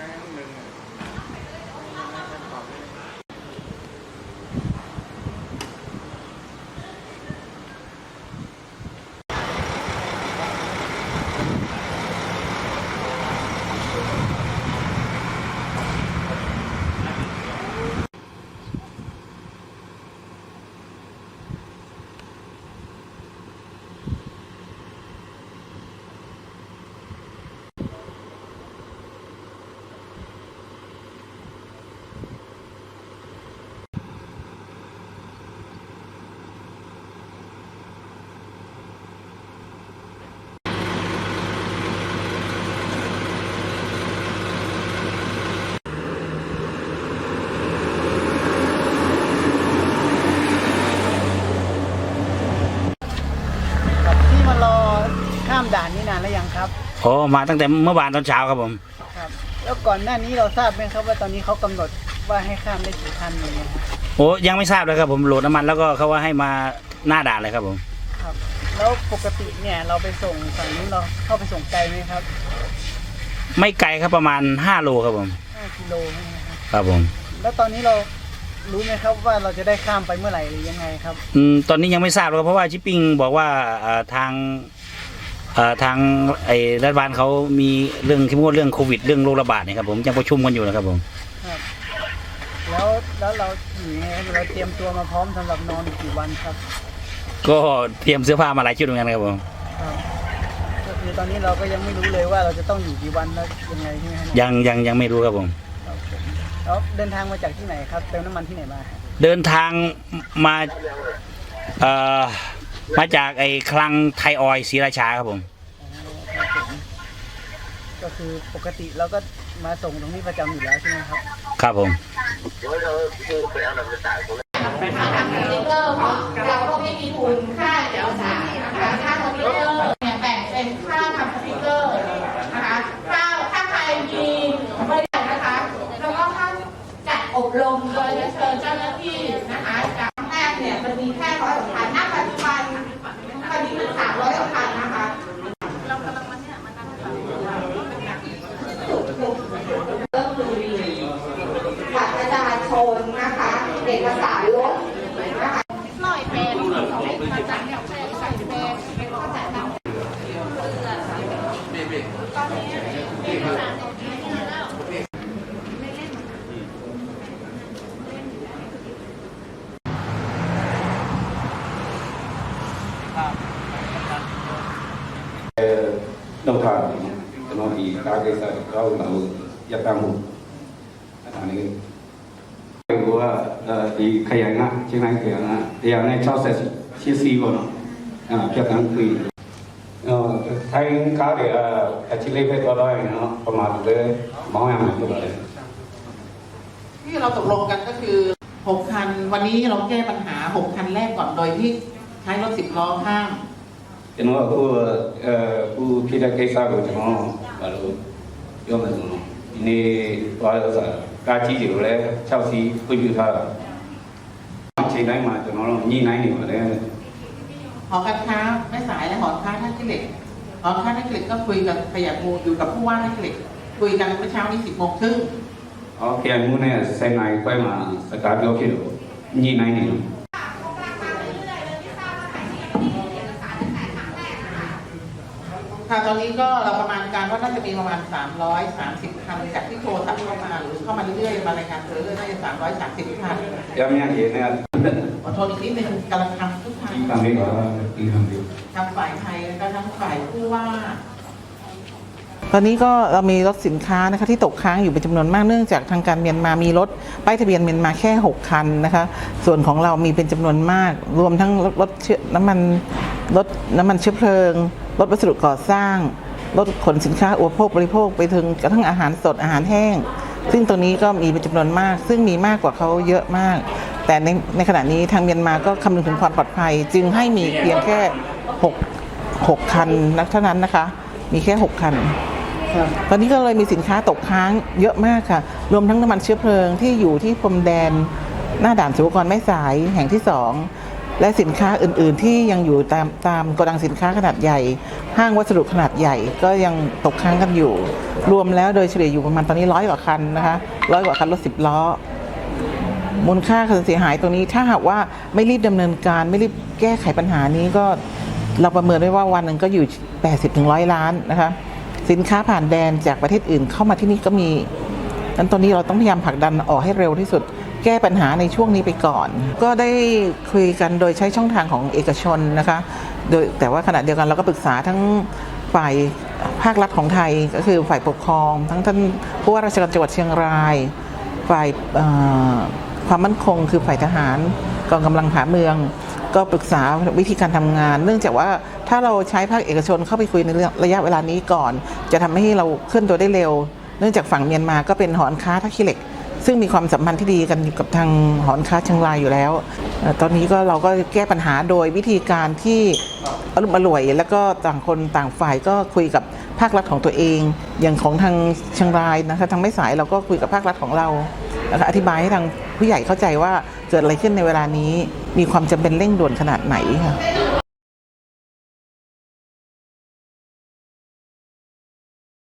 Amen. โอ้มาตั้งแต่เมื่อวานตอนเช้าครับผมครับ แล้วก่อนหน้านี้เราทราบไหมครับว่าตอนนี้เขากำหนดว่าให้ข้ามได้กี่คันอย่างเงี้ยครับโอ้ยังไม่ทราบเลยครับผมโหลดน้ำมันแล้วก็เขาว่าให้มาหน้าด่านเลยครับผม ครับ แล้วปกติเนี่ยเราไปส่งฝั่งนู้นเราเข้าไปส่งไกลไหมครับไม่ไกลครับประมาณ5โลครับผม5กิโลใช่ไหมครับครับผมแล้วตอนนี้เรารู้ไหมครับว่าเราจะได้ข้ามไปเมื่อไหร่หรือยังไงครับ อืมตอนนี้ยังไม่ทราบเลยครับเพราะว่าชิปปิ้งบอกว่าเอ่อทางเอ่อ ทางไอ้รัฐบาลเขามีเรื่องที่พูดเรื่องโควิด เรื่องโรคระบาดเนี่ยครับผมยังประชุมกันอยู่นะครับผมครับแล้วแล้วเราอยู่ยังไงครับเราเตรียมตัวมาพร้อมสำหรับนอนอีกกี่วันครับ ก็เตรียมเสื้อผ้ามาหลายชุดเหมือนกันครับผมครับก็คือตอนนี้เราก็ยังไม่รู้เลยว่าเราจะต้องอยู่กี่วันแล้วยังไงใช่ไหมครับยังยังยังไม่รู้ครับผมครับผมแล้วเดินทางมาจากที่ไหนครับเติมน้ำมันที่ไหนมาครับเดินทางมาเอ่อ มาจากไอ้คลังไทยออยล์ศรีราชาครับผม ครับผมก็คือปกติเราก็มาส่งตรงนี้ประจำอยู่แล้วใช่ไหมครับ ครับผม เราก็ไม่มีทุนค่าเดี๋ยวสารนะคะค่าคอมพิวเตอร์เนี่ยแบ่งเป็นค่าทำคอมพิวเตอร์นะคะค่าถ้าใครมีบริษัทนะคะแล้วก็ค่าจัดอบรมโดยเชิญเจ้าหน้าที่นะคะจากแพทย์เนี่ยมันมีแค่ร้อยกว่าพันณปัจจุบันตอนนี้มันสามร้อยกว่าพันนะคะ เริ่มดูดีบัตรประชาชนนะคะ เอกสารรถนะคะ Notari, no, i targets are how now, Yatamu. I think 呃的开源啊，进来开源啊，然后呢，招些些师傅呢，啊，比较难贵。呃，他应该的呃，积累ไปตัวได้เนาะประมาณเลยมองอย่างนั้นตัเลยที่เราตกลงกันก็คือหกคัน วันนี้เราแก้ปัญหาหกคันแรกก่อนโดยที่ใช้รถสิบล้อข้ามเห็นว่าผู้เอ่อผู้พิจารณาเกษตรกรเนาะว่าเราย่อมเป็นเนาะนี่ว่าเราจะ 家只条咧超市规矩他啦。谁来嘛？就攞二奶年ไ。หนอการค้าไม่สายและหอค้าท่านกิเล็กหอค้าท่านกิเล็ก็คุยกับขยะมูอยู่กับผู้ว่าท่านกิเล็คุยกันเมื่อเช้านี้สิบโมงครึ่งอ๋อขยะมูเนี่ยเซนไนไปอยมาสกัดโยคิโดยี่ไหนเนี่ ค่ะตอนนี้ก็เราประมาณการว่าน่าจะมีประมาณ 330คันจากที่โทรสั่งเข้ามาหรือเข้ามาเรื่อยๆมารายงานตัวเรื่อยๆน่าจะ330คัน Kami yang ini ขอโทษอีกนิดนึงกำลังทำทุกทาง kami bahwa หรอที่ทำเดียวทั้งฝ่ายไทยแล้วก็ทั้งฝ่ายผู้ว่า ตอนนี้ก็เรามีรถสินค้านะคะที่ตกค้างอยู่เป็นจำนวนมากเนื่องจากทางการเมียนมามีรถป้ายทะเบียนเมียนมาแค่ 6 คันนะคะ ส่วนของเรามีเป็นจำนวนมาก รวมทั้งรถเชื้อน้ำมันรถน้ำมันเชื้อเพลิง รถวัสดุก่อสร้างรถขนสินค้าอุปโภคบริโภคไปถึงกระทั่งอาหารสดอาหารแห้ง ซึ่งตรงนี้ก็มีเป็นจำนวนมาก ซึ่งมีมากกว่าเขาเยอะมาก แต่ในในขณะนี้ทางเมียนมาก็คำนึงถึงความปลอดภัย จึงให้มีเพียงแค่6 6คันนะเท่านั้นนะคะ มีแค่ 6 คัน ตอนนี้ก็เลยมีสินค้าตกค้างเยอะมากค่ะ รวมทั้งน้ำมันเชื้อเพลิงที่อยู่ที่พรมแดน หน้าด่านสุวรรณแม่สายแห่งที่สอง และสินค้าอื่นๆ ที่ยังอยู่ตามตามโกดังสินค้าขนาดใหญ่ ห้างวัสดุขนาดใหญ่ก็ยังตกค้างกันอยู่ รวมแล้วโดยเฉลี่ยอยู่ประมาณตอนนี้ร้อยกว่าคันนะคะร้อยกว่าคันรถสิบล้อมูลค่าความเสียหายตรงนี้ถ้าหากว่าไม่รีบดำเนินการไม่รีบแก้ไขปัญหานี้ก็เราประเมินไว้ว่าวันหนึ่งก็อยู่ 80ถึงร้อยล้านนะคะสินค้าผ่านแดนจากประเทศอื่นเข้ามาที่นี่ก็มีงนั้นตอนนี้เราต้องพยายามผลักดันออกให้เร็วที่สุด แก้ปัญหาในช่วงนี้ไปก่อน ก็ได้คุยกันโดยใช้ช่องทางของเอกชนนะคะ โดยแต่ว่าขณะเดียวกันเราก็ปรึกษาทั้งฝ่ายภาครัฐของไทยก็คือฝ่ายปกครอง ทั้งท่านผู้ว่าราชการจังหวัดเชียงราย ฝ่ายความมั่นคง คือฝ่ายทหารกองกำลังผาเมือง ก็ปรึกษาวิธีการทำงาน เนื่องจากว่าถ้าเราใช้ภาคเอกชนเข้าไปคุยในเรื่องระยะเวลานี้ก่อน จะทำให้เราเคลื่อนตัวได้เร็ว เนื่องจากฝั่งเมียนมาก็เป็นหอนค้าท่าขี้เหล็ก ซึ่งมีความสัมพันธ์ที่ดีกันอยู่กับทางหอนค้าเชียงรายอยู่แล้ว ตอนนี้ก็เราก็แก้ปัญหาโดยวิธีการที่อารมณ์อร่วย แล้วก็ต่างคนต่างฝ่ายก็คุยกับภาครัฐของตัวเอง อย่างของทางเชียงรายนะคะทางไม่สายเราก็คุยกับภาครัฐของเรานะคะอธิบายให้ทางผู้ใหญ่เข้าใจว่าเกิดอะไรขึ้นในเวลานี้ มีความจำเป็นเร่งด่วนขนาดไหนค่ะ